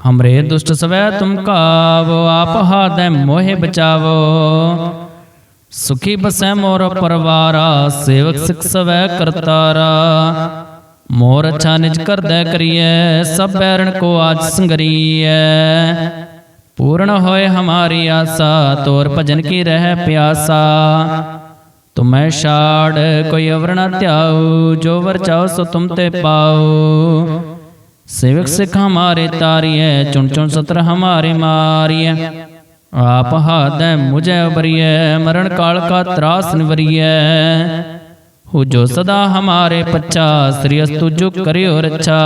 ਹਮਰੇ ਦੁਸ਼ਟ ਸਵੈ ਤੁਮ ਕਾਵੋ ਆਪ ਹਾਦੈ ਮੋਹਿ ਬਚਾਵੋ ਸੁਖੀ ਬਸੈ ਮੋਰ ਪਰਵਾਰਾ ਸੇਵਕ ਸਿਖ ਸਵੈ ਕਰਤਾਰਾ ਮੋਰ ਅੱਛਾ ਨਿਜ ਕਰਦੈ ਕਰੀਐ ਸਭ ਬੈਰਣ ਕੋ ਆਜ ਸੰਗਰੀਐ ਪੂਰਨ ਹੋਏ ਹਮਾਰੀ ਆਸਾ ਤੋਰ ਭਜਨ ਕੀ ਰਹਿ ਪਿਆਸਾ ਤੁਮੈ ਛਾੜ ਕੋਈ ਅਵਰ ਨ ਧਿਆਉ ਜੋ ਵਰ ਚਾਓ ਸੋ ਤੁਮ ਤੇ ਪਾਉ सेवक सिख हमारे तारिय चुन चुन सत्र हमारे मारिय आप हाथ मुझे उबरिय मरण काल का त्रास निवरिय हो जो सदा हमारे पच्चा श्री अस्तु जो करियो रच्छा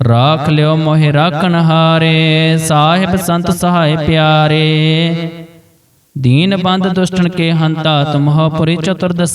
राख लियो मोहे राखन हारे साहिब संत सहाय प्यारे दीन बंद दुष्टन के हंता तुम हो पुरी चतुर्दश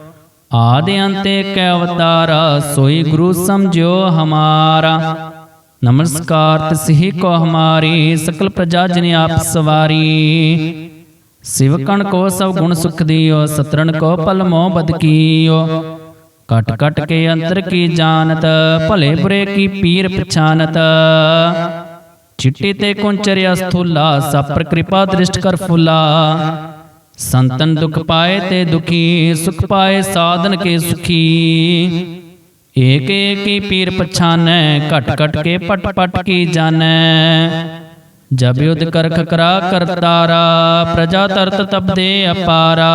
ਆਦਿ ਅੰਤੇ ਕੈ ਅਵਤਾਰਾ, ਸੋਈ ਗੁਰੂ ਸਮਝਿਓ ਹਮਾਰਾ। ਨਮਸਕਾਰ ਤਿਸਹੀ ਕੋ ਹਮਾਰੀ, ਸਕਲ ਪ੍ਰਜਾ ਜਿਨ ਆਪ ਸਵਾਰੀ। ਸਿਵਕਣ ਕੋ ਸਭ ਗੁਣ ਸੁਖ ਦਿਓ, ਸਤਰਣ ਕੋ ਪਲ ਮੋਹ ਬਦ ਕੀਓ। ਕਟ ਕਟ ਕੇ ਅੰਤਰ ਕੀ ਜਾਣਤ, ਭਲੇ ਬੁਰੇ ਕੀ ਪੀਰ ਪਛਾਨਤ। ਚਿੱਟੀ ਤੇ ਕੁੰਚਰਿਆ ਸਥੂਲਾ, ਸਪਰ ਕਿਰਪਾ ਦ੍ਰਿਸ਼ਟ ਕਰ ਫੁਲਾ। ਸੰਤਨ ਦੁਖ ਪਾਏ ਤੇ ਦੁਖੀ ਸੁਖ ਪਾਏ ਸਾਧਨ ਕੇ ਸੁਖੀ ਏਕ ਏਕੀ ਪੀਰ ਪਛਾਨੈ ਘਟ ਘਟ ਕੇ ਪਟ ਪਟ ਕੀ ਜਾਣੈ ਜਬ ਯੁਧ ਕਰਖ ਕਰਾ ਕਰਤਾਰਾ ਪ੍ਰਜਾ ਤਰਤ ਤਬ ਦੇ ਅਪਾਰਾ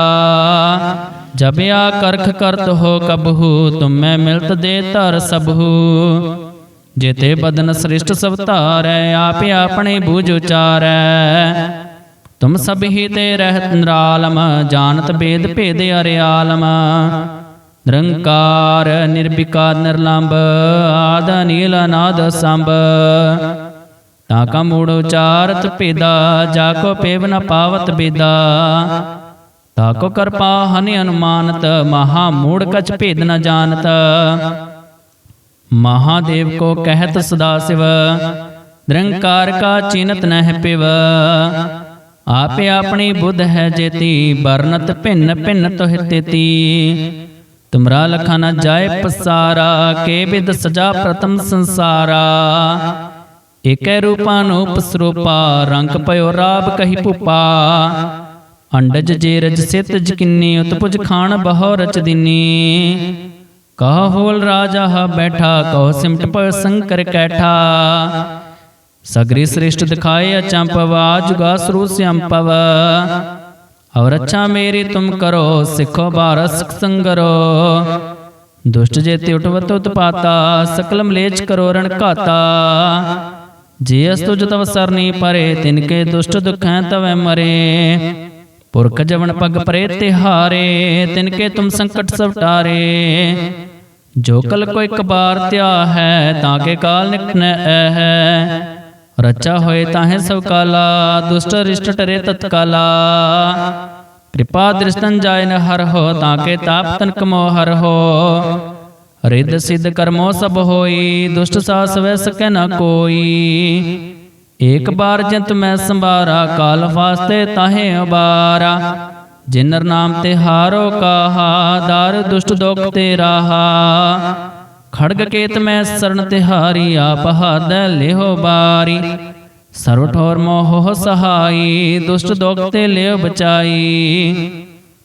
ਜਬ ਆ ਕਰਖ ਕਰਤ ਹੋ ਕਬਹੂ ਤੁਮੈ ਮਿਲਤ ਦੇ ਧਰ ਸਭੂ ਜੇਤੇ ਬਦਨ ਸ੍ਰਿਸ਼ਟ ਸਭ ਧਾਰੈ ਆਪੇ ਆਪਣੇ ਬੂਝ ਉਚਾਰੈ ਤੁਮ ਸਭ ਹੀ ਤੇ ਰਹਿਤ ਨਿਰਾਲਮ, ਜਾਣਤ ਬੇਦ ਭੇਦ ਅਰਿਆਲਮ। ਨਿਰੰਕਾਰ ਨਿਰਵਿਕਾਰ ਨਿਰਲੰਭ, ਆਦ ਨੀਲ ਅਨਾਦ, ਸੰਭ। ਤਾ ਕਾ ਮੂੜ ਉਚਾਰਤ ਭੇਦਾ, ਜਾ ਕੋ ਪੇਵ ਨ ਪਾਵਤ ਬੇਦਾ। ਤਾ ਕੋ ਕਰਪਾ ਹਨਿ ਅਨੁਮਾਨਤ, ਮਹਾ ਮੂੜ ਕਛ ਭੇਦ ਨ ਜਾਣਤ। ਮਹਾਦੇਵ ਕੋ ਕਹਿਤ ਸਦਾ ਸਿਵ, ਨਿਰੰਕਾਰ ਕਾ ਚਿਨਤ ਨਹਿ ਪਿਵ। ਆਪੇ ਆਪਣੀ ਬੁੱਧ ਹੈ ਜੇਤੀ ਬਰਨਤ ਭਿੰਨ ਭਿੰਨ ਤੋਹਿ ਤੇਤੀ ਤੁਮਰਾ ਲਖਾ ਨ ਜਾਏ ਪਸਾਰਾ ਕੇ ਬਿਦ ਸਜਾ ਪ੍ਰਥਮ ਸੰਸਾਰਾ। ਏਕੈ ਰੂਪਾ ਨੂਪ ਸਰੂਪਾ ਰੰਗ ਪਇਓ ਰਾਬ ਕਹੀ ਭੂਪਾ। ਅੰਡਜ ਜੇ ਰਜ ਸਿਤ ਜਕਿੰਨੀ ਉਤਪੁਜ ਖਾਣ ਬਹੁ ਰਚ ਦਿਨੀ। ਕਹ ਹੋਲ ਰਾਜਾ ਬੈਠਾ ਕਹੋ ਸਿਮਟ ਪ ਸੰਕਰ ਕੈਠਾ। ਸਗਰੀ ਸ੍ਰਿਸ਼ਟ ਦਿਖਾਏ ਅਚੰਪਵਾ ਜੁਗਾ ਸਰੂ ਸਿਅੰਪਵ ਔਰ ਅੱਛਾ ਮੇਰੀ ਤੁਮ ਕਰੋ, ਸਿੱਖੋ ਬਾਰਸ ਸੰਗਰੋ। ਦੁਸ਼ਟ ਜੇਤੇ ਉਠਵਤ ਉਤਪਾਤਾ, ਸਕਲ ਮਲੇਚ ਕਰੋ ਰਣ ਘਾਤਾ। ਜੇ ਅਸ ਤੁਜ ਤਵ ਸਰਨੀ ਪਰੇ, ਤਿਨ ਕੇ ਦੁਸ਼ਟ ਦੁਖੈ ਤਵੈ ਮਰੇ। ਪੁਰਖ ਜਵਨ ਪਗ ਪਰੇ ਤਿਹਾਰੇ ਤਿਨ ਕੇ ਤੁਮ ਸੰਕਟ ਸਭ ਟਾਰੇ। ਜੋ ਕਲ ਕੋ ਇੱਕ ਬਾਰ ਧਿਆ ਹੈ, ਤਾਂ ਕੇ ਕਾਲ ਨਿਕਨੈ ਰਚਾ ਹੋਏ ਤਾਹੇ ਸਭ ਕਾਲਾ, ਦੁਸ਼ਟ ਰਿਸ਼ਟ ਟਰੇ ਤਤਕਾਲਾ। ਕਿਰਪਾ ਦ੍ਰਿਸ਼ਟਨ ਜਾਇ ਹਰ ਹੋ, ਤਾਂ ਕੇ ਤਾਪ ਤਨ ਕਮੋ ਹਰ ਹੋ। ਰਿੱਧ ਸਿੱਧ ਕਰਮੋ ਸਭ ਹੋਈ, ਦੁਸ਼ਟ ਸਾਸ ਵੈ ਸਕੈ ਨ ਕੋਈ। ਏਕ ਬਾਰ ਜੰਤ ਮੈਂ ਸੰਭਾਰਾ, ਕਾਲ ਵਾਸਤੇ ਤਾਹੇ ਅਬਾਰਾ ਜਿਨਰ ਨਾਮ ਤੇ ਹਾਰੋ ਕਾਹਾ, ਦਰ ਦੁਸ਼ਟ ਦੁਖ ਤੇ ਰਾਹਾ ਖੜਗ ਕੇਤ ਮੈਂ ਸਰਣ ਤਿਹਾਰੀ ਆਪ ਹਦ ਲਿਹੋ ਬਾਰੀ। ਸਰਵ ਠੋਰ ਮੋਹ ਸਹਾਈ, ਦੁਸ਼ਟ ਦੁਖ ਤੇ ਲਿਓ ਬਚਾਈ।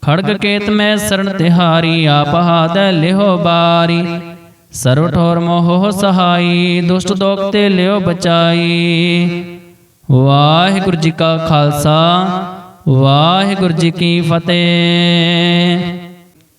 ਖੜਗ ਕੇਤ ਮੈਂ ਸਰਣ ਤਿਹਾਰੀ ਆਪ ਹਦ ਲਿਹੋ ਬਾਰੀ। ਸਰਵ ਠੋਰ ਮੋਹ ਸਹਾਈ, ਦੁਸ਼ਟ ਦੁਖ ਤੇ ਲਿਓ ਬਚਾਈ। ਵਾਹਿਗੁਰੂ ਜੀ ਕਾ ਖਾਲਸਾ, ਵਾਹਿਗੁਰੂ ਜੀ ਕੀ ਫਤਿਹ।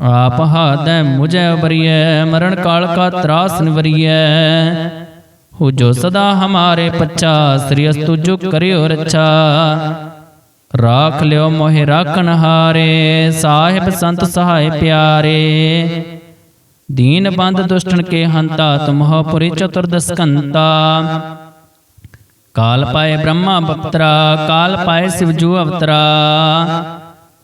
ਆਪ ਹਾਦੈ ਮੁਝੈ ਉਬਰੀਐ ਮਰਨ ਕਾਲ ਕਾ ਤਰਾਸ ਨਿਵਰੀਐ ਹੋ ਜੋ ਸਦਾ ਹਮਾਰੇ ਪੱਛਾ, ਸ੍ਰੀ ਅਸਤੁ ਜੋ ਕਰਿਓ ਰੱਛਾ। ਰਾਖ ਲਿਓ ਮੋਹਿ ਰਾਖਣ ਹਾਰੇ, ਸਾਹਿਬ ਸੰਤ ਸਹਾਇ ਪਿਆਰੇ। ਦੀਨ ਬੰਦ ਦੁਸ਼ਟਨ ਕੇ ਹੰਤਾ ਤੁਮਹੁ ਪੁਰੀ ਚਤੁਰਦਸ ਕੰਤਾ। ਕਾਲ ਪਾਏ ਬ੍ਰਹਮਾ ਬਪਤਰਾ, ਕਾਲ ਪਾਏ ਸਿਵਜੂ ਅਵਤਰਾ।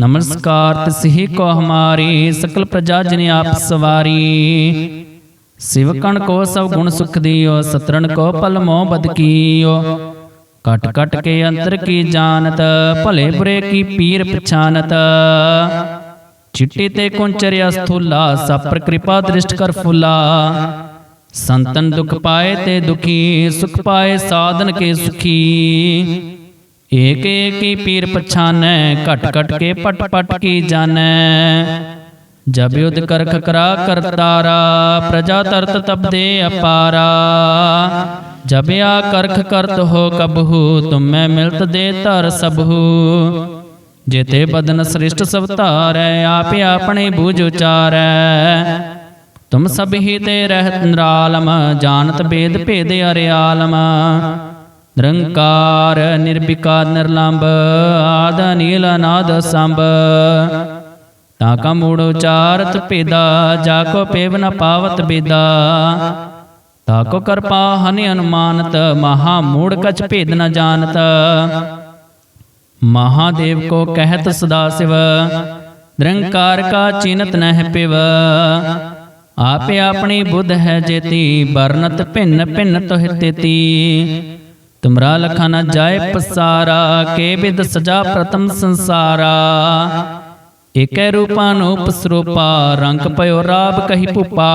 ਨਮਸਕਾਰ ਤਿਸਹੀ ਕੋ ਹਮਾਰੀ ਸਕਲ ਪ੍ਰਜਾ ਜਿਨ ਆਪ ਸਵਾਰੀ। ਸਿਵਕਣ ਕੋ ਸਭ ਗੁਣ ਸੁਖ ਦਿਓ, ਸਤਰਣ ਕੋ ਪਲ ਮੋਹ ਬਦ ਕੀਓ। ਕਟ ਕਟ ਕੇ ਅੰਤਰ ਕੀ ਜਾਣਤ, ਭਲੇ ਬੁਰੇ ਕੀ ਪੀਰ ਪਛਾਨਤ। ਚਿੱਟੀ ਤੇ ਕੁੰਚਰਿਆ ਸਥੂਲਾ ਸਪਰ ਕਿਰਪਾ ਦ੍ਰਿਸ਼ਟ ਕਰ ਫੁਲਾ। ਸੰਤਨ ਦੁਖ ਪਾਏ ਤੇ ਦੁਖੀ, ਸੁਖ ਪਾਏ ਸਾਧਨ ਕੇ ਸੁਖੀ। ਏਕ ਏਕੀ ਪੀਰ ਪਛਾਨੈ, ਘਟ ਘਟ ਕੇ ਪਟ ਪਟ ਕੀ ਜਾਣੈ। ਜਬ ਯੁਧ ਕਰਖ ਕਰਾ ਕਰਤਾਰਾ ਪ੍ਰਜਾ ਤਰਤ ਤਬਦੇ ਅਪਾਰਾ। ਜਬ ਆ ਕਰਖ ਕਰਤ ਹੋ ਕਬਹੂ, ਤੁਮੈ ਮਿਲਤ ਦੇ ਧਰ ਸਭੂ। ਜੇਤੇ ਬਦਨ ਸ੍ਰਿਸ਼ਟ ਸਭ ਧਾਰੈ, ਆਪੇ ਆਪਣੇ ਬੂਝ ਉਚਾਰੈ। ਤੁਮ ਸਭ ਹੀ ਤੇ ਰਹਿਤ ਨਿਰਾਲਮ, ਜਾਣਤ ਬੇਦ ਭੇਦ ਅਰਿਆਲਮ। ਨਿਰੰਕਾਰ, ਨਿਰਭਿਕਾਰ, ਨਿਰਲੰਭ, ਆਦ ਨੀਲ ਅਨਾਦ ਸੰਭ ਤਾ ਕਾ ਮੂੜ ਉਚਾਰਤ ਭੇਦਾ ਜਾ ਕੋ ਪੇਵ ਨ ਪਾਵਤ ਬੇਦਾ। ਤਾ ਕੋ ਕਰਪਾ ਹਨਿ ਅਨੁਮਾਨਤ, ਮਹਾ ਮੂੜ ਕਛ ਭੇਦ ਨ ਜਾਣਤ। ਮਹਾਦੇਵ ਕੋ ਕਹਿਤ ਸਦਾ ਸਿਵ, ਨਿਰੰਕਾਰ ਕਾ ਚਿਨਤ ਨਹਿ ਪਿਵ। ਆਪੇ ਆਪਣੀ ਬੁੱਧ ਹੈ ਜੇਤੀ ਬਰਨਤ ਭਿੰਨ ਭਿੰਨ ਤੋਹਿ ਤੇਤੀ। ਤੁਮਰਾ ਲਖਾ ਨ ਜਾਏ ਪਸਾਰਾ, ਕੇ ਬਿਦ ਸਜਾ ਪ੍ਰਤਮ ਸੰਸਾਰਾ। ਏਕੈ ਰੂਪਾ ਸਰੂਪਾ, ਰੰਗ ਪਇਓ ਰਾਬ ਕਹੀ ਭੂਪਾ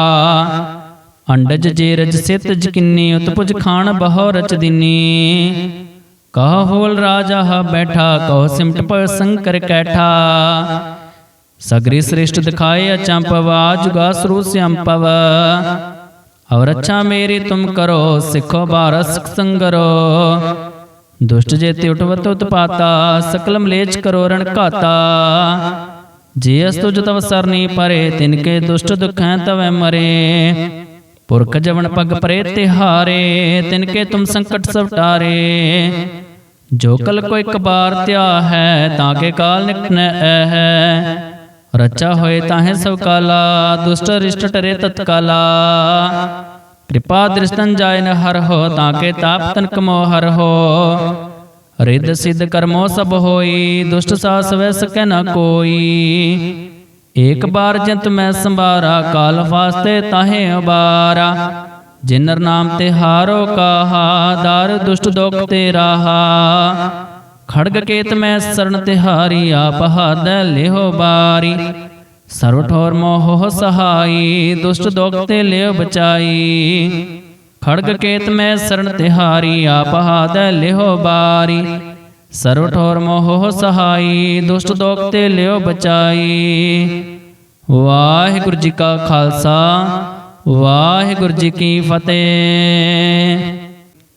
ਅੰਡਜ ਜੇ ਰਜ ਸਿਤ ਜਕਿੰਨੀ, ਉਤਪੁਜ ਖਾਨ ਬਹੁ ਰਚ ਦਿਨੀ। ਕਹ ਹੋਲ ਰਾਜਾ ਹ ਬੈਠਾ, ਕਹੋ ਸਿਮਟ ਪਰ ਸੰਕਰ ਕੈਠਾ। ਸਗਰੀ ਸ੍ਰਿਸ਼ਟ ਦਿਖਾਏ ਅਚੰਪਵਾ ਜੁਗਾ ਸਰੂ ਸਿਅੰਪਵ ਔਰ ਅੱਛਾ ਮੇਰੀ ਤੁਮ ਕਰੋ ਸਿੱਖੋ ਬਾਰਸ ਸੰਗਰੋ। ਦੁਸ਼ਟ ਜੇਤੇ ਉਠਵਤ ਉਤਪਾਤਾ ਸਕਲ ਮਲੇਚ ਕਰੋ ਰਣ ਘਾਤਾ। ਜੇ ਅਸ ਤੁਜ ਤਵ ਸਰਨੀ ਪਰੇ ਤਿਨ ਕੇ ਦੁਸ਼ਟ ਦੁਖੈ ਤਵੈ ਮਰੇ। ਪੁਰਖ ਜਵਨ ਪਗ ਪਰੇ ਤਿਹਾਰੇ ਤਿਨ ਕੇ ਤੁਮ ਸੰਕਟ ਸਭ ਟਾਰੇ। ਜੋ ਕਲ ਕੋ ਇੱਕ ਬਾਰ ਧਿਆ ਹੈ ਤਾਂ ਕੇ ਕਾਲ ਨਿਕਟਨੈ ਹੈ ਰਚਾ ਹੋਏ ਤਾਹੇ ਸਭ ਕਾਲਾ, ਦੁਸ਼ਟ ਰਿਸ਼ਟ ਟਰੇ ਤਤਕਾਲਾ। ਕਿਰਪਾ ਦ੍ਰਿਸ਼ਟਨ ਜਾਇ ਹਰ ਹੋ, ਤਾਂ ਕੇ ਤਾਪ ਤਨ ਕਮੋ ਹਰ ਹੋ। ਰਿੱਧ ਸਿੱਧ ਕਰਮੋ ਸਭ ਹੋਈ, ਦੁਸ਼ਟ ਸਾਸ ਵੈ ਸਕੈ ਨ ਕੋਈ। ਏਕ ਬਾਰ ਜੰਤ ਮੈਂ ਸੰਭਾਰਾ, ਕਾਲ ਵਾਸਤੇ ਤਾਹੇ ਉਬਾਰਾ। ਜਿਨਰ ਨਾਮ ਤੇ ਹਾਰੋ ਕਾਹਾ, ਦਰ ਦੁਸ਼ਟ ਦੁਖ ਤੇ ਰਾਹਾ ਖੜਗ ਕੇਤ ਮੈਂ ਸਰਣ ਤਿਹਾਰੀ ਆਪ ਹਦ ਲਿਹੋ ਬਾਰੀ। ਸਰਵ ਠੋਰ ਮੋਹ ਸਹਾਈ, ਦੁਸ਼ਟ ਦੁਖ ਤੇ ਲਿਓ ਬਚਾਈ। ਖੜਗ ਕੇਤ ਮੈਂ ਸਰਨ ਤਿਹਾਰੀ ਆਪ ਹਦ ਲਿਹੋ ਬਾਰੀ। ਸਰਵ ਠੋਰ ਮੋਹ ਸਹਾਈ, ਦੁਸ਼ਟ ਦੁਖ ਤੇ ਲਿਓ ਬਚਾਈ। ਵਾਹਿਗੁਰੂ ਜੀ ਕਾ ਖਾਲਸਾ, ਵਾਹਿਗੁਰੂ ਜੀ ਕੀ ਫਤਿਹ।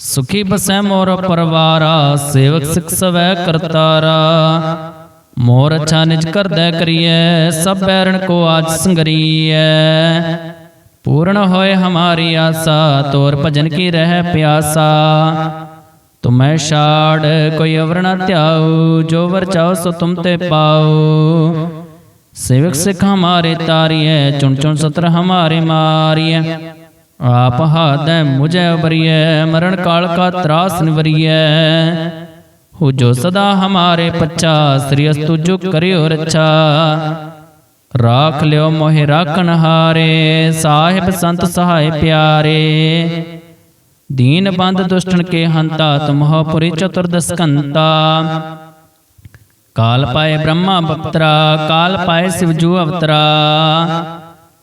ਸੁਖੀ ਬਸੈ ਮੋਰ ਪਰਵਾਰਾ, ਸੇਵਕ ਸਿਖ ਸਵੈ ਕਰਤਾਰਾ। ਮੋਰ ਅੱਛਾ ਨਿਜ ਕਰਦੈ ਕਰੀਐ, ਸਭ ਬੈਰਣ ਕੋ ਆਜ ਸੰਗਰੀਐ। ਪੂਰਨ ਹੋਏ ਹਮਾਰੀ ਆਸਾ, ਤੋਰ ਭਜਨ ਕੀ ਰਹਿ ਪਿਆਸਾ। ਤੁਮੈ ਛਾੜ, ਕੋਈ ਅਵਰ ਨਾ ਧਿਆਉ, ਜੋ ਵਰ ਚਾਹੋ ਸੋ ਤੁਮ ਤੇ ਪਾਉ। ਸੇਵਕ ਸਿਖ ਹਮਾਰੇ ਤਾਰੀਐ, ਚੁਣ ਚੁਣ ਸਤਰ ਹਮਾਰੇ ਮਾਰੀਐ। ਆਪ ਹਾਦੈ ਮੁਝੈ ਉਬਰੀਐ ਮਰਨ ਕਾਲ ਕਾ ਤਰਾਸ ਨਿਵਰੀਐ ਹੋ ਜੋ ਸਦਾ ਹਮਾਰੇ ਪੱਛਾ, ਸ੍ਰੀ ਅਸਤੁ ਜੋ ਕਰਿਓ ਰੱਛਾ। ਰਾਖ ਲਿਓ ਮੋਹਿ ਰਾਖਣ ਹਾਰੇ, ਸਾਹਿਬ ਸੰਤ ਸਹਾਇ ਪਿਆਰੇ। ਦੀਨ ਬੰਦ ਦੁਸ਼ਟਨ ਕੇ ਹੰਤਾ ਤੁਮਹੁ ਪੁਰੀ ਚਤੁਰਦਸ ਕੰਤਾ ਕਾਲ ਪਾਏ ਬ੍ਰਹਮਾ ਬਪਤਰਾ, ਕਾਲ ਪਾਏ ਸਿਵ ਜੂ ਅਵਤਰਾ।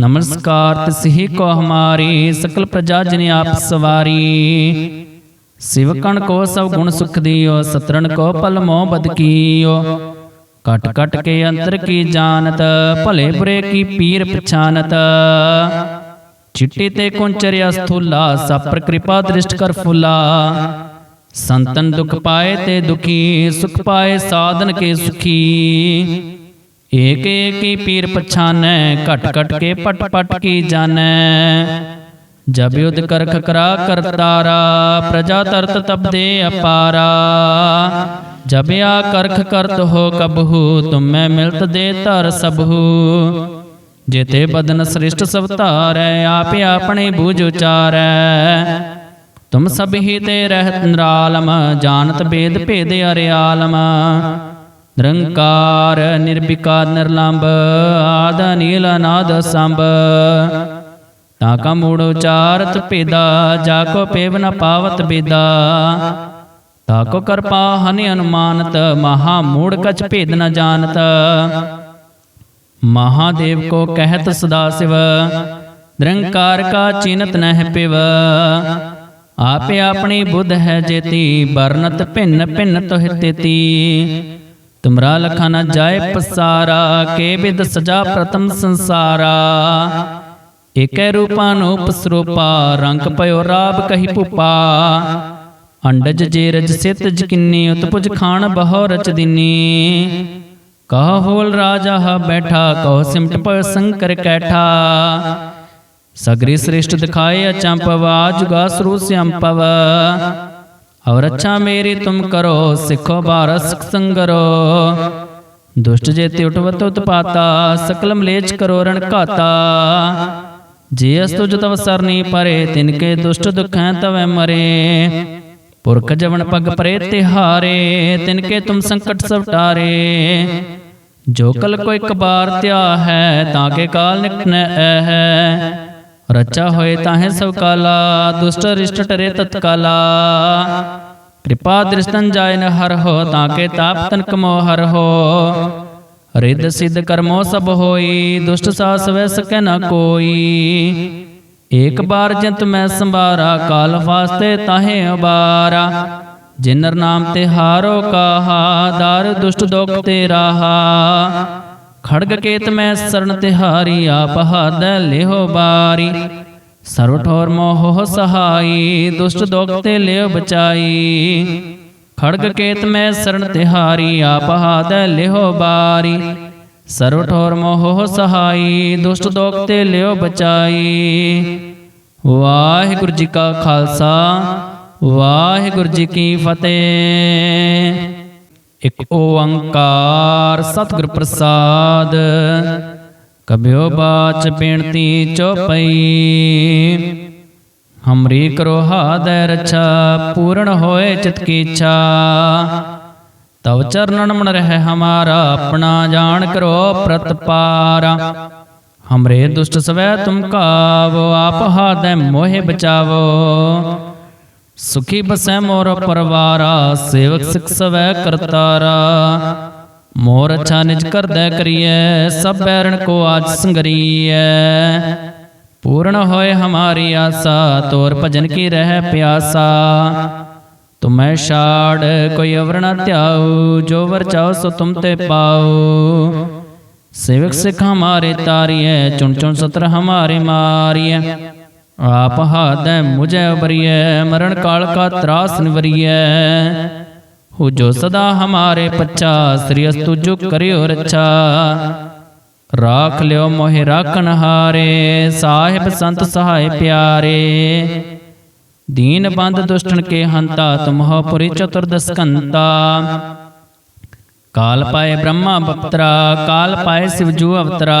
ਨਮਸਕਾਰ ਤਿਸਹੀ ਕੋ ਹਮਾਰੀ ਸਕਲ ਪ੍ਰਜਾ ਜਿਨ ਆਪ ਸਵਾਰੀ ਸਿਵ ਕਣ ਕੋ ਸਭ ਗੁਣ ਸੁਖ ਦਿਓ ਸਤਰਣ ਕੋ ਪਲ ਮੋਹ ਬਦ ਕੀਓ ਕਟ ਕਟ ਕੇ ਅੰਤਰ ਕੀ ਜਾਣਤ ਭਲੇ ਬੁਰੇ ਕੀ ਪੀਰ ਪਛਾਨਤ ਚਿੱਟੀ ਤੇ ਕੁੰਚਰਿਆ ਸਥੂਲਾ ਸਪਰ ਕਿਰਪਾ ਦ੍ਰਿਸ਼ਟ ਕਰ ਫੁਲਾ ਸੰਤਨ ਦੁਖ ਪਾਏ ਤੇ ਦੁਖੀ ਸੁਖ ਪਾਏ ਸਾਧਨ ਕੇ ਸੁਖੀ ਏਕ ਏਕੀ ਪੀਰ ਪਛਾਨੈ, ਘਟ ਘਟ ਕੇ ਪਟ ਪਟ ਕੀ ਜਾਣੈ। ਜਬ ਯੁਧ ਕਰਖ ਕਰਾ ਕਰਤਾਰਾ, ਪ੍ਰਜਾ ਤਰਤ ਤਬਦੇ ਅਪਾਰਾ। ਜਬ ਆ ਕਰਖ ਕਰਤ ਹੋ ਕਬਹੂ, ਤੁਮੈ ਮਿਲਤ ਦੇ ਧਰ ਸਭੂ। ਜੇਤੇ ਬਦਨ ਸ੍ਰਿਸ਼ਟ ਸਭ ਧਾਰੈ, ਆਪੇ ਆਪਣੇ ਬੂਝ ਉਚਾਰੈ। ਤੁਮ ਸਭ ਹੀ ਤੇ ਰਹਿਤ ਨਿਰਾਲਮ, ਜਾਣਤ ਬੇਦ ਭੇਦ ਅਰਿਆਲਮ। ਨਿਰੰਕਾਰ ਨਿਰਵਿਕਾਰ ਨਿਰਲੰਭ, ਆਦ ਨੀਲ ਅਨਾਦ ਸੰਭ। ਤਾ ਕਾ ਮੂੜ ਉਚਾਰਤ ਭੇਦਾ, ਜਾ ਕੋ ਪੇਵ ਨ ਪਾਵਤ ਬੇਦਾ। ਤਾ ਕੋ ਕਰਪਾ ਹਨਿ ਅਨੁਮਾਨਤ, ਮਹਾ ਮੂੜ ਕਛ ਭੇਦ ਨ ਜਾਣਤ। ਮਹਾਦੇਵ ਕੋ ਕਹਿਤ ਸਦਾ ਸਿਵ, ਨਿਰੰਕਾਰ ਕਾ ਚਿਨਤ ਨਹਿ ਪਿਵ। ਆਪੇ ਆਪਣੀ ਬੁੱਧ ਹੈ ਜੇਤੀ ਬਰਨਤ ਭਿੰਨ ਭਿੰਨ ਤੋਹਿ ਤੇਤੀ। ਤੁਮਰਾ ਲਖਾ ਜਾਏ ਪਸਾਰਾ, ਕੇ ਬਿਦ ਸਜਾ ਪ੍ਰਤਮ ਸੰਸਾਰਾ। ਏਕੈ ਰੂਪਾ ਸਰੂਪਾ, ਰੰਗ ਪਇਓ ਰਾਬ ਕਹੀ ਭੂਪਾ। ਅੰਡਜ ਜੇ ਰਜ ਸਿਤ ਜਕਿੰਨੀ ਉਤਪੁਜ ਖਾਣ ਬਹੋ ਰਚ ਦਿਨੀ। ਕਹ ਹੋਲ ਰਾਜਾ ਹ ਬੈਠਾ, ਕਹੋ ਸਿਮਟ ਪ ਸੰਕਰ ਕੈਠਾ। ਸਗਰੀ ਸ੍ਰਿਸ਼ਟ ਦਿਖਾਏ ਅਚੰਪਵਾ ਜੁਗਾ ਸਰੂ ਸਿਅੰਪਵ ਔਰ ਅੱਛਾ ਮੇਰੀ ਤੁਮ ਕਰੋ, ਸਿੱਖੋ ਬਾਰਸ ਸਿਖ ਸੰਗਰੋ। ਦੁਸ਼ਟ ਜੇ ਤੇ ਉਤਪਾਤਾ, ਸਕਲ ਮਲੇਚ ਕਰੋ ਰਣ ਘਾਤਾ। ਜੇ ਅਸ ਤੁਜ ਤਵ ਸਰਨੀ ਪਰੇ, ਤਿਨ ਕੇ ਦੁਸ਼ਟ ਦੁਖੈ ਤਵੈ ਮਰੇ। ਪੁਰਖ ਜਵਨ ਪਗ ਪਰੇ ਤਿਹਾਰੇ, ਤਿਨ ਕੇ ਤੁਮ ਸੰਕਟ ਸਭ ਟਾਰੇ। ਜੋ ਕਲ ਕੋ ਕੋਈ ਬਾਰ ਧਿਆ ਹੈ, ਤਾਂ ਕੇ ਕਾਲ ਨਿਕਨੈ ਹੈ ਰਚਾ ਹੋਏ ਤਾਹੇ ਸਭ ਕਾਲਾ, ਦੁਸ਼ਟ ਰਿਸ਼ਟ ਟਰੇ ਤਤਕਾਲਾ। ਕਿਰਪਾ ਦ੍ਰਿਸ਼ਟਨ ਜਾਇ ਹਰ ਹੋ, ਤਾਂ ਕੇ ਤਾਪ ਤਨ ਕਮੋ ਹਰ ਹੋ। ਰਿੱਧ ਸਿੱਧ ਕਰਮੋ ਸਭ ਹੋਈ, ਦੁਸ਼ਟ ਸਾਸ ਵੈ ਸਕੈ ਨ ਕੋਈ। ਏਕ ਬਾਰ ਜੰਤ ਮੈਂ ਸੰਭਾਰਾ, ਕਾਲ ਵਾਸਤੇ ਤਾਹੇ ਅਬਾਰਾ ਜਿਨਰ ਨਾਮ ਤੇ ਹਾਰੋ ਕਾਹਾ, ਦਰ ਦੁਸ਼ਟ ਦੁਖ ਤੇ ਰਾਹਾ ਖੜਗ ਕੇਤ ਮੈਂ ਸਰਣ ਤਿਹਾਰੀ, ਆਪ ਹਾਦੈ ਲਿਹੋ ਬਾਰੀ। ਸਰਵ ਠੋਰ ਮੋਹ ਸਹਾਈ, ਦੁਸ਼ਟ ਦੁਖ ਤੇ ਲਿਓ ਬਚਾਈ। ਖੜਗ ਕੇਤ ਮੈਂ ਸਰਨ ਤਿਹਾਰੀ, ਆਪ ਹਾਦੈ ਲਿਹੋ ਬਾਰੀ। ਸਰਵ ਠੋਰ ਮੋਹ ਸਹਾਈ, ਦੁਸ਼ਟ ਦੁਖ ਤੇ ਲਿਓ ਬਚਾਈ। ਵਾਹਿਗੁਰੂ ਜੀ ਕਾ ਖਾਲਸਾ, ਵਾਹਿਗੁਰੂ ਜੀ ਕੀ ਫਤਿਹ। ਇਕ ਓੰਕਾਰ ਸਤਿਗੁਰ ਪ੍ਰਸਾਦ। ਕਬਿਓ ਬਾਚ ਬੇਨਤੀ ਚੋਪਈ ਹਮਰੀ ਕਰੋ ਹਾਦੈ ਰਛਾ, ਪੂਰਨ ਹੋਏ ਚਿਤ ਕੀ ਇੱਛਾ। ਤਵ ਚਰਨਨ ਮਨ ਰਹਿ ਹਮਾਰਾ, ਆਪਣਾ ਜਾਣ ਕਰੋ ਪ੍ਰਤਪਾਰਾ ਹਮਰੇ ਦੁਸ਼ਟ ਸਵੈ ਤੁਮ ਕਾਵੋ, ਆਪ ਹਾਦੈ ਮੋਹਿ ਬਚਾਵੋ। ਸੁਖੀ ਬਸੈ ਮੋਰ ਪਰਵਾਰਾ, ਸੇਵਕ ਸਿਖ ਸਵੈ ਕਰਤਾਰਾ। ਮੋਰ ਅਛਾ ਨਿਜ ਕਰਦਾ ਕਰੀਐ, ਸਭ ਬੈਰਣ ਕੋ ਆਜ ਸੰਗਰੀਐ। ਪੂਰਨ ਹੋਏ ਹਮਾਰੀ ਆਸਾ, ਤੋਰ ਭਜਨ ਕੀ ਰਹਿ ਪਿਆਸਾ। ਤੁਮੈ ਛਾੜ, ਕੋਈ ਅਵਰ ਨਾ ਧਿਆਉ, ਜੋ ਵਰ ਚਾਹੋ ਸੋ ਤੁਮ ਤੇ ਪਾਉ। ਸੇਵਕ ਸਿਖ ਹਮਾਰੇ ਤਾਰੀਐ, ਚੁਣ ਚੁਣ ਸਤਰ ਹਮਾਰੇ ਮਾਰੀਐ। ਆਪ ਹਾਦੈ ਮੁਝੈ ਉਬਰੀਐ ਮਰਨ ਕਾਲ ਕਾ ਤਰਾਸ ਨਿਵਰੀਐ ਹੋ ਜੋ ਸਦਾ ਹਮਾਰੇ ਪੱਛਾ, ਸ੍ਰੀ ਅਸਤੁ ਜੋ ਕਰਿਓ ਰੱਛਾ। ਰਾਖ ਲਿਓ ਮੋਹਿ ਰਾਖਣ ਹਾਰੇ, ਸਾਹਿਬ ਸੰਤ ਸਹਾਇ ਪਿਆਰੇ। ਦੀਨ ਬੰਦ ਦੁਸ਼ਟਨ ਕੇ ਹੰਤਾ ਤੁਮਹ ਪੁਰੀ ਚਤੁਰਦਸ ਕੰਤਾ ਕਾਲ ਪਾਏ ਬ੍ਰਹਮਾ ਬਪਤਰਾ, ਕਾਲ ਪਾਏ ਸਿਵ ਜੂ ਅਵਤਰਾ।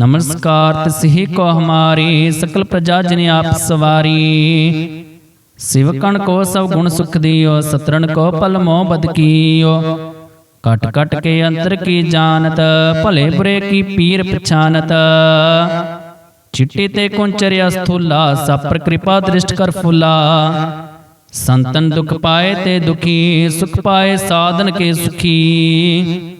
ਨਮਸਕਾਰ ਤਿਸਹੀ ਕੋ ਹਮਾਰੀ ਸਕਲ ਪ੍ਰਜਾ ਜਿਨ ਆਪ ਸਵਾਰੀ ਸਿਵਕਣ ਕੋ ਸਭ ਗੁਣ ਸੁਖ ਦਿਓ ਸਤਰਣ ਕੋ ਪਲ ਮੋਹ ਬਦ ਕੀਓ ਕਟ ਕਟ ਕੇ ਅੰਤਰ ਕੀ ਜਾਣਤ ਭਲੇ ਬੁਰੇ ਕੀ ਪੀਰ ਪਛਾਨਤ ਚਿੱਟੀ ਤੇ ਕੁੰਚਰਿਆ ਸਥੂਲਾ ਸਪਰ ਕਿਰਪਾ ਦ੍ਰਿਸ਼ਟ ਕਰ ਫੁਲਾ ਸੰਤਨ ਦੁਖ ਪਾਏ ਤੇ ਦੁਖੀ ਸੁਖ ਪਾਏ ਸਾਧਨ ਕੇ ਸੁਖੀ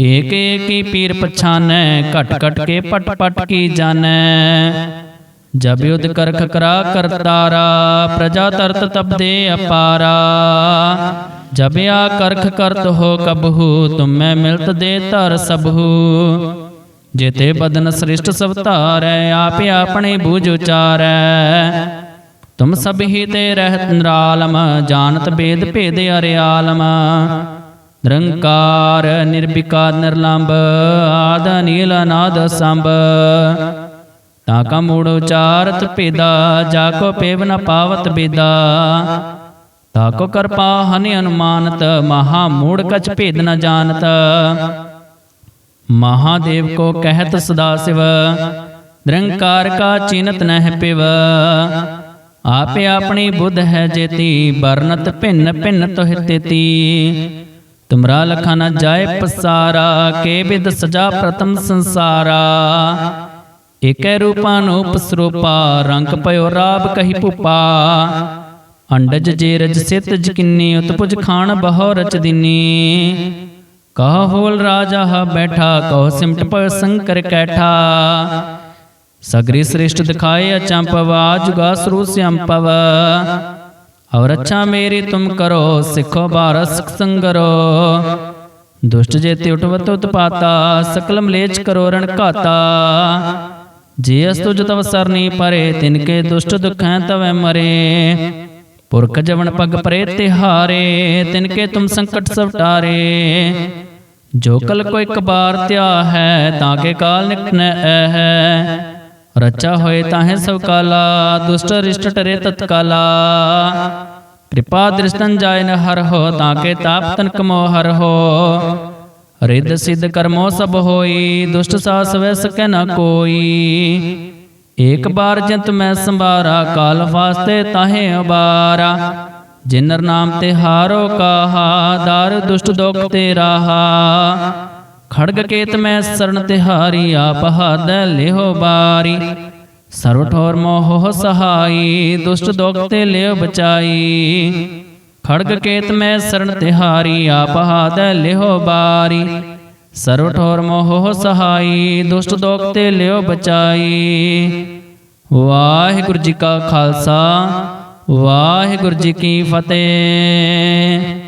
ਏਕ ਏਕੀ ਪੀਰ ਪਛਾਨੈ, ਘਟ ਘਟ ਕੇ ਪਟ ਪਟ ਕੀ ਜਾਣੈ। ਜਬ ਯੁਧ ਕਰਖ ਕਰਾ ਕਰਤਾਰਾ ਪ੍ਰਜਾ ਤਰਤ ਤਬਦੇ ਅਪਾਰਾ। ਜਬ ਆ ਕਰਖ ਕਰਤ ਹੋ ਕਬਹੂ, ਤੁਮੈ ਮਿਲਤ ਦੇ ਧਰ ਸਭੂ। ਜੇਤੇ ਬਦਨ ਸ੍ਰਿਸ਼ਟ ਸਭ ਧਾਰੈ, ਆਪੇ ਆਪਣੇ ਬੂਝ ਉਚਾਰੈ। ਤੁਮ ਸਭ ਹੀ ਤੇ ਰਹਿਤ ਨਿਰਾਲਮ, ਜਾਣਤ ਬੇਦ ਭੇਦ ਅਰਿਆਲਮ। ਨਿਰੰਕਾਰ ਨਿਰਵਿਕਾਰ ਨਿਰਲੰਭ, ਆਦ ਨੀਲ ਅਨਾਦ, ਸੰਭ। ਤਾ ਕਾ ਮੂੜ ਉਚਾਰਤ ਭੇਦਾ, ਜਾ ਕੋ ਪੇਵ ਨ ਪਾਵਤ ਬੇਦਾ। ਤਾ ਕੋ ਕਰਪਾ ਹਨਿ ਅਨੁਮਾਨਤ, ਮਹਾ ਮੂੜ ਕਛ ਭੇਦ ਨ ਜਾਣਤ। ਮਹਾਦੇਵ ਕੋ ਕਹਿਤ ਸਦਾ ਸਿਵ, ਨਿਰੰਕਾਰ ਕਾ ਚਿਨਤ ਨਹਿ ਪਿਵ। ਆਪੇ ਆਪਣੀ ਬੁੱਧ ਹੈ ਜੇਤੀ, ਵਰਨਤ ਭਿੰਨ ਭਿੰਨ ਤੋਹਿ ਤੇਤੀ। ਤੁਮਰਾ ਲਖਾ ਨ ਜਾਏ ਪਸਾਰਾ, ਕੇ ਬਿਦ ਸਜਾ ਪ੍ਰਤਮ ਸੰਸਾਰਾ। ਏਕੈ ਰੂਪਾ ਨੂਪ ਸਰੂਪਾ ਰੰਗ ਪਇਓ ਰਾਬ ਕਹੀ ਭੂਪਾ। ਅੰਡਜ ਜੇ ਰਜ ਸਿਤ ਜਕਿੰਨੀ ਉਤਪੁਜ ਖਾਣ ਬਹੋ ਰਚ ਦਿਨੀ। ਕਹ ਹੋਲ ਰਾਜਾ ਹ ਬੈਠਾ, ਕਹੋ ਸਿਮਟ ਪ ਸੰਕਰ ਕੈਠਾ। ਸਗਰੀ ਸ੍ਰਿਸ਼ਟ ਦਿਖਾਏ ਅਚੰਪਵਾ ਜੁਗਾ ਸਰੂ ਸਿਅੰਪਵ ਔਰ ਅੱਛਾ ਮੇਰੀ ਤੁਮ ਕਰੋ, ਸਿੱਖੋ ਬਾਰਸ ਸੰਗਰੋ। ਦੁਸ਼ਟ ਜੇ ਉਠਵਤ ਉਤਪਾਤਾ ਸਕਲ ਮਲੇਚ ਕਰੋ ਰਣ ਘਾਤਾ। ਜੇ ਅਸ ਤੁਜ ਤਵ ਸਰਨੀ ਪਰੇ, ਤਿਨ ਕੇ ਦੁਸ਼ਟ ਦੁਖੈ ਤਵੈ ਮਰੇ। ਪੁਰਖ ਜਵਨ ਪਗ ਪਰੇ ਤਿਹਾਰੇ ਤਿਨ ਕੇ ਤੁਮ ਸੰਕਟ ਸਭ ਟਾਰੇ। ਜੋ ਕਲ ਕੋ ਇੱਕ ਬਾਰ ਤਿਆ ਹੈ, ਤਾਂ ਕੇ ਕਾਲ ਨਿਕਟਨੈ ਹੈ ਰਚਾ ਹੋਏ ਤਾਹੇ ਸਭ ਕਾਲਾ ਦੁਸ਼ਟ ਰਿਸ਼ਟ ਟਰੇ ਤਤਕਾਲਾ ਕਿਰਪਾ ਦ੍ਰਿਸ਼ਟਨ ਜਾਇ ਹਰ ਹੋ ਤਾਂ ਕੇ ਤਾਪ ਤਨ ਕਮੋ ਹਰ ਹੋ ਰਿੱਧ ਸਿੱਧ ਕਰਮੋ ਸਭ ਹੋਈ ਦੁਸ਼ਟ ਸਾਸ ਵੈ ਸਕੈ ਨ ਕੋਈ ਏਕ ਬਾਰ ਜੰਤ ਮੈਂ ਸੰਭਾਰਾ ਕਾਲ ਵਾਸਤੇ ਤਾਹੇ ਅਬਾਰਾ ਜਿਨਰ ਨਾਮ ਤੇ ਹਾਰੋ ਕਾਹਾ ਦਰ ਦੁਸ਼ਟ ਦੁਖ ਤੇ ਰਾਹਾ ਖੜਗ ਕੇਤ ਮੈਂ ਸਰਣ ਤਿਹਾਰੀ, ਆਪ ਹੱਦ ਲਿਹੋ ਬਾਰੀ। ਸਰਵ ਠੋਰ ਮੋਹ ਸਹਾਈ, ਦੁਸ਼ਟ ਦੁਖ ਤੇ ਲਿਓ ਬਚਾਈ। ਖੜਗ ਕੇਤ ਮੈਂ ਸ਼ਰਨ ਤਿਹਾਰੀ, ਆਪ ਹੱਦ ਲਿਹੋ ਬਾਰੀ। ਸਰਵ ਠੋਰ ਮੋਹ ਸਹਾਈ, ਦੁਸ਼ਟ ਦੁਖ ਤੇ ਲਿਓ ਬਚਾਈ। ਵਾਹਿਗੁਰੂ ਜੀ ਕਾ ਖਾਲਸਾ, ਵਾਹਿਗੁਰੂ ਜੀ ਕੀ ਫਤਿਹ।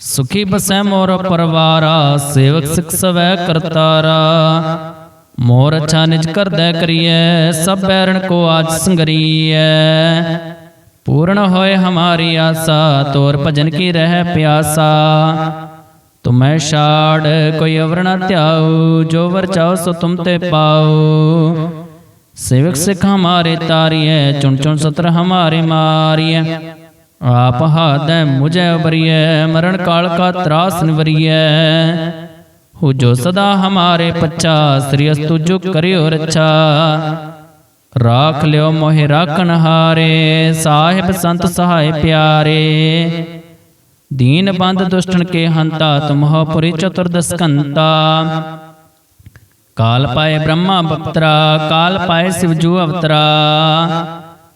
ਸੁਖੀ ਬਸੈ ਮੋਰ ਪਰਵਾਰਾ, ਸੇਵਕ ਸਿਖ ਸਵੈ ਕਰਤਾਰਾ। ਮੋਰ ਅਛਾ ਨਿਜ ਕਰਦੈ ਕਰੀਐ, ਸਭ ਬੈਰਣ ਕੋ ਆਜ ਸੰਗਰੀਐ। ਪੂਰਨ ਹੋਏ ਹਮਾਰੀ ਆਸਾ, ਤੋਰ ਭਜਨ ਕੀ ਰਹਿ ਪਿਆਸਾ। ਤੁਮੈ ਛਾੜ, ਕੋਈ ਅਵਰ ਨ ਧਿਆਉ, ਜੋ ਵਰ ਚਾਹੋ ਸੋ ਤੁਮ ਤੇ ਪਾਉ। ਸੇਵਕ ਸਿਖ ਹਮਾਰੇ ਤਾਰੀਐ, ਚੁਣ ਚੁਣ ਸਤਰ ਹਮਾਰੇ ਮਾਰੀਐ। आप हादय मुझे उबरिय मरण काल का त्रास निवरिय हो जो सदा हमारे पच्चा श्री अस्तु जो करियो रक्षा राख लियो मोहि राखन हारे साहिब संत सहाय प्यारे दीन बंद दुष्टन के हंता तुम हो पुरी चतुर्दश कंता ਕਾਲ ਪਾਏ ਬ੍ਰਹਮਾ ਬਪਤਰਾ ਕਾਲ ਪਾਏ ਸਿਵ ਜੂ ਅਵਤਰਾ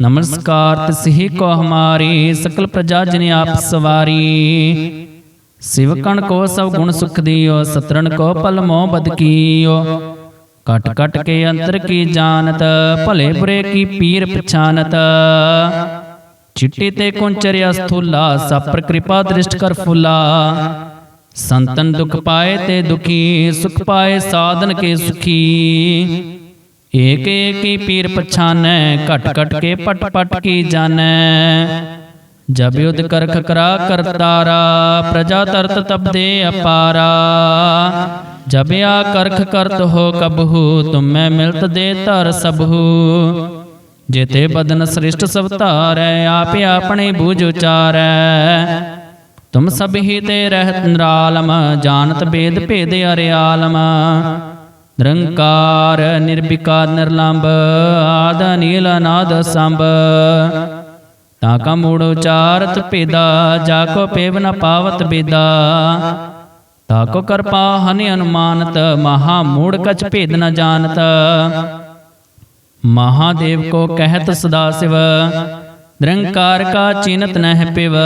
ਨਮਸਕਾਰ ਤਿਸਹੀ ਕੋ ਹਮਾਰੀ ਸਕਲ ਪ੍ਰਜਾ ਜਿਨ ਆਪ ਸਵਾਰੀ ਸਿਵਕਣ ਕੋ ਸਭ ਗੁਣ ਸੁਖ ਦਿਓ ਸਤਰਣ ਕੋ ਪਲ ਮੋਹ ਬਦ ਕੀਓ ਕਟ ਕਟ ਕੇ ਅੰਤਰ ਕੀ ਜਾਣਤ ਭਲੇ ਬੁਰੇ ਕੀ ਪੀਰ ਪਛਾਨਤ ਚਿੱਟੀ ਤੇ ਕੁੰਚਰਿਆ ਸਥੂਲਾ ਸਪਰ ਕਿਰਪਾ ਦ੍ਰਿਸ਼ਟ ਕਰ ਫੁਲਾ ਸੰਤਨ ਦੁਖ ਪਾਏ ਤੇ ਦੁਖੀ ਸੁਖ ਪਾਏ ਸਾਧਨ ਕੇ ਸੁਖੀ ਏਕ ਏਕੀ ਪੀਰ ਪਛਾਨੈ, ਘਟ ਘਟ ਕੇ ਪਟ ਪਟ ਕੀ ਜਾਣੈ। ਜਬ ਯੁਧ ਕਰਖ ਕਰਾ ਕਰਤਾਰਾ, ਪ੍ਰਜਾ ਤਰਤ ਤਬਦੇ ਅਪਾਰਾ। ਜਬ ਆ ਕਰਖ ਕਰਤ ਹੋ ਕਬਹੂ, ਤੁਮੈ ਮਿਲਤ ਦੇ ਧਰ ਸਭੂ। ਜੇਤੇ ਬਦਨ ਸ੍ਰਿਸ਼ਟ ਸਭ ਧਾਰੈ, ਆਪੇ ਆਪਣੇ ਬੂਝ ਉਚਾਰੈ। ਤੁਮ ਸਭ ਹੀ ਤੇ ਰਹਿਤ ਨਿਰਾਲਮ, ਜਾਣਤ ਬੇਦ ਭੇਦ ਅਰਿਆਲਮ। ਨਿਰੰਕਾਰ ਨਿਰਵਿਕਾਰ ਨਿਰਲੰਭ, ਆਦ ਨੀਲ ਅਨਾਦ ਸੰਭ। ਤਾਂ ਕਾ ਮੂੜ ਉਚਾਰਤ ਭੇਦਾ, ਜਾ ਕੋ ਪੇਵ ਨ ਪਾਵਤ ਬੇਦਾ। ਤਾ ਕੋ ਕਰਪਾ ਹਨਿ ਅਨੁਮਾਨਤ, ਮਹਾ ਮੂੜ ਕਛ ਭੇਦ ਨ ਜਾਣਤ। ਮਹਾਦੇਵ ਕੋ ਕਹਿਤ ਸਦਾ ਸਿਵ, ਨਿਰੰਕਾਰ ਕਾ ਚਿਨਤ ਨਹਿ ਪਿਵ।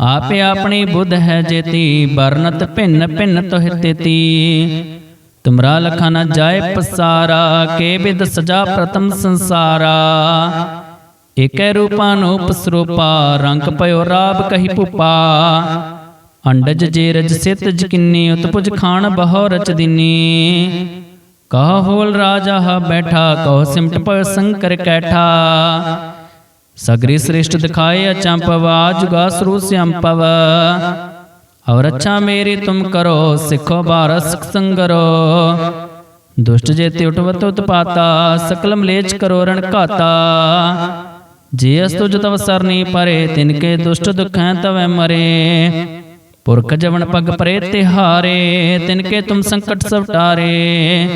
ਆਪੇ ਆਪਣੀ ਬੁੱਧ ਹੈ ਜੇਤੀ ਬਰਨਤ ਭਿੰਨ ਭਿੰਨ ਤੋਹਿ ਤੇਤੀ। ਤੁਮਰਾ ਲਖਾ ਨ ਜਾਏ ਪਸਾਰਾ, ਕੇ ਬਿਦ ਸਜਾ ਪ੍ਰਤਮ ਸੰਸਾਰਾ। ਏਕੈ ਰੂਪਾ ਸਰੂਪਾ ਰੰਗ ਪਇਓ ਰਾਬ ਕਹੀ ਭੂਪਾ। ਅੰਡਜ ਜੇ ਰਜ ਸਿਤ ਜਕਿੰਨੀ ਉਤਪੁਜ ਖਾਣ ਬਹੋ ਰਚ ਦਿਨੀ। ਕਹ ਹੋਲ ਰਾਜਾ ਹ ਬੈਠਾ, ਕਹੋ ਸਿਮਟ ਪਇ ਸੰਕਰ ਕੈਠਾ। ਸਗਰੀ ਸ੍ਰਿਸ਼ਟ ਦਿਖਾਏ ਅਚੰਪਵ ਜੁਗਾ ਸਰੂ ਸਿਅੰਪਵ ਔਰ ਅੱਛਾ ਮੇਰੀ ਤੁਮ ਕਰੋ, ਸਿੱਖੋ ਬਾਰਸ ਸੰਗਰੋ। ਦੁਸ਼ਟ ਜੇ ਤੇ ਉਠਵਤ ਉਤਪਾਤਾ ਸਕਲ ਮਲੇਚ ਕਰੋ ਰਣ ਘਾਤਾ। ਜੇ ਅਸਤੁ ਜਤਵ ਸਰਨੀ ਪਰੇ, ਤਿਨ ਕੇ ਦੁਸ਼ਟ ਦੁਖੈ ਤਵੈ ਮਰੇ। ਪੁਰਖ ਜਵਨ ਪਗ ਪਰੇ ਤਿਹਾਰੇ ਤਿਨ ਕੇ ਤੁਮ ਸੰਕਟ ਸਭ ਟਾਰੇ।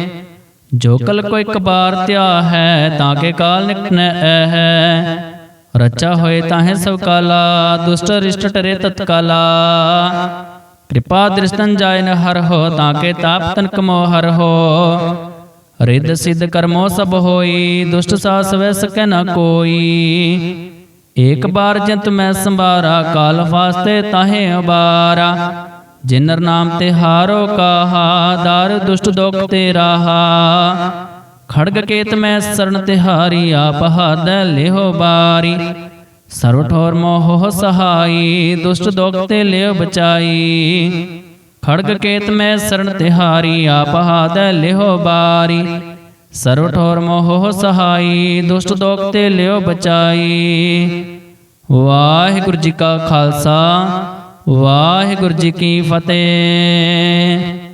ਜੋ ਕਲ ਕੋ ਇੱਕ ਬਾਰ ਤਿਆ ਹੈ, ਤਾਂ ਕੇ ਕਾਲ ਨਿਕਟ ਹੈ ਰਚਾ ਹੋਏ ਤਾਹੇ ਸਭ ਕਾਲਾ ਦੁਸ਼ਟ ਰਿਸ਼ਟ ਟਰੇ ਤਤਕਾਲਾ ਕਿਰਪਾ ਦ੍ਰਿਸ਼ਟਨ ਜਾਇ ਹਰ ਹੋ ਤਾਂ ਕੇ ਤਾਪ ਤਨਕ ਮੋ ਹਰ ਹੋ ਰਿੱਧ ਸਿੱਧ ਕਰਮੋ ਸਭ ਹੋਈ ਦੁਸ਼ਟ ਸਾਸ ਵੈ ਸਕੈ ਨ ਕੋਈ ਏਕ ਬਾਰ ਜੰਤ ਮੈਂ ਸੰਭਾਰਾ ਕਾਲ ਵਾਸਤੇ ਤਾਹੇ ਅਬਾਰਾ ਜਿਨਰ ਨਾਮ ਤੇ ਹਾਰੋ ਕਾਹਾ ਦਰ ਦੁਸ਼ਟ ਦੁਖ ਤੇ ਰਾਹਾ ਖੜਗ ਕੇਤ ਮੈਂ ਸਰਨ ਤਿਹਾਰੀ, ਆਪ ਹਾਦੈ ਲਿਹੋ ਬਾਰੀ। ਸਰਵ ਠੋਰ ਮੋਹ ਸਹਾਈ, ਦੁਸ਼ਟ ਦੁਖ ਤੇ ਲਿਓ ਬਚਾਈ। ਖੜਗ ਕੇਤ ਮੈਂ ਸਰਨ ਤਿਹਾਰੀ, ਆਪ ਹਾਦੈ ਲਿਹੋ ਬਾਰੀ। ਸਰਵ ਠੋਰ ਮੋਹ ਸਹਾਈ, ਦੁਸ਼ਟ ਦੁਖ ਤੇ ਲਿਓ ਬਚਾਈ। ਵਾਹਿਗੁਰੂ ਜੀ ਕਾ ਖਾਲਸਾ, ਵਾਹਿਗੁਰੂ ਜੀ ਕੀ ਫਤਿਹ।